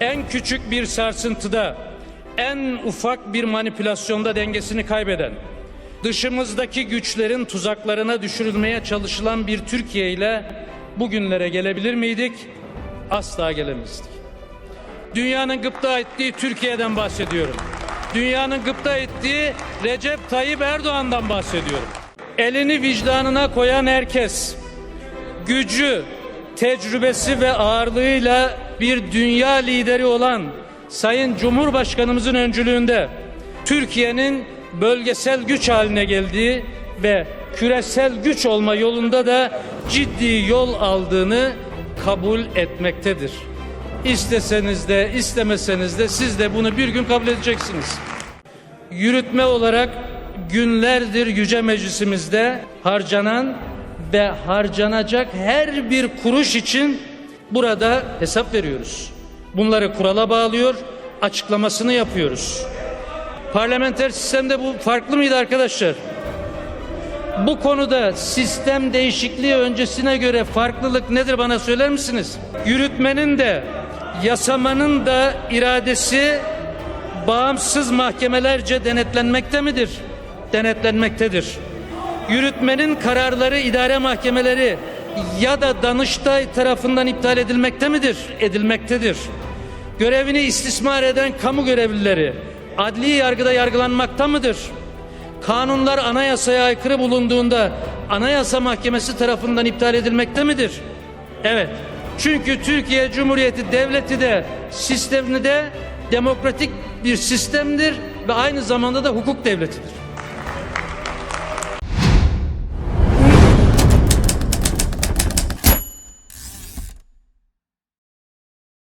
en küçük bir sarsıntıda, en ufak bir manipülasyonda dengesini kaybeden, dışımızdaki güçlerin tuzaklarına düşürülmeye çalışılan bir Türkiye ile bugünlere gelebilir miydik? Asla gelemezdik. Dünyanın gıpta ettiği Türkiye'den bahsediyorum. Dünyanın gıpta ettiği Recep Tayyip Erdoğan'dan bahsediyorum. Elini vicdanına koyan herkes, gücü, tecrübesi ve ağırlığıyla bir dünya lideri olan Sayın Cumhurbaşkanımızın öncülüğünde Türkiye'nin bölgesel güç haline geldiği ve küresel güç olma yolunda da ciddi yol aldığını kabul etmektedir. İsteseniz de istemeseniz de siz de bunu bir gün kabul edeceksiniz. Yürütme olarak günlerdir Yüce Meclisimizde harcanan ve harcanacak her bir kuruş için burada hesap veriyoruz. Bunları kurala bağlıyor, açıklamasını yapıyoruz. Parlamenter sistemde bu farklı mıydı arkadaşlar? Bu konuda sistem değişikliği öncesine göre farklılık nedir bana söyler misiniz? Yürütmenin de yasamanın da iradesi bağımsız mahkemelerce denetlenmekte midir? Denetlenmektedir. Yürütmenin kararları idare mahkemeleri ya da Danıştay tarafından iptal edilmekte midir? Edilmektedir. Görevini istismar eden kamu görevlileri adli yargıda yargılanmakta mıdır? Kanunlar anayasaya aykırı bulunduğunda Anayasa Mahkemesi tarafından iptal edilmekte midir? Evet. Çünkü Türkiye Cumhuriyeti Devleti de sistemini de demokratik bir sistemdir ve aynı zamanda da hukuk devletidir.